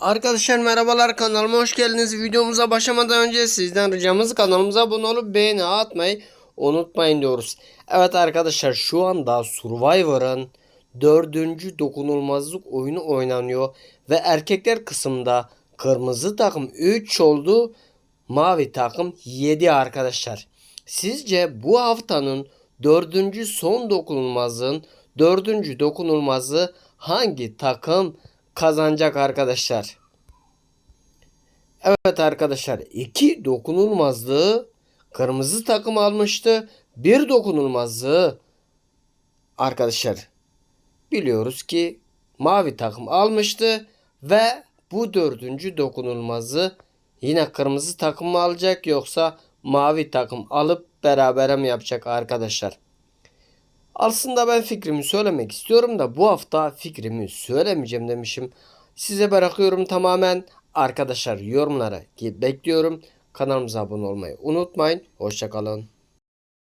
Arkadaşlar merhabalar kanalıma hoş geldiniz. Videomuza başlamadan önce sizden ricamız kanalımıza abone olup beğeni atmayı unutmayın diyoruz. Evet arkadaşlar şu anda Survivor'ın dördüncü dokunulmazlık oyunu oynanıyor. Ve erkekler kısımda kırmızı takım 3 oldu. Mavi takım 7 arkadaşlar. Sizce bu haftanın dördüncü son dokunulmazlığın dördüncü dokunulmazlığı hangi takım kazanacak arkadaşlar? Evet arkadaşlar iki dokunulmazlığı kırmızı takım almıştı. Bir dokunulmazlığı arkadaşlar biliyoruz ki mavi takım almıştı ve bu dördüncü dokunulmazı yine kırmızı takım mı alacak yoksa mavi takım alıp berabere mi yapacak arkadaşlar? Aslında ben fikrimi söylemek istiyorum da bu hafta fikrimi söylemeyeceğim demişim. Size bırakıyorum tamamen. Arkadaşlar yorumlara bekliyorum. Kanalımıza abone olmayı unutmayın. Hoşçakalın.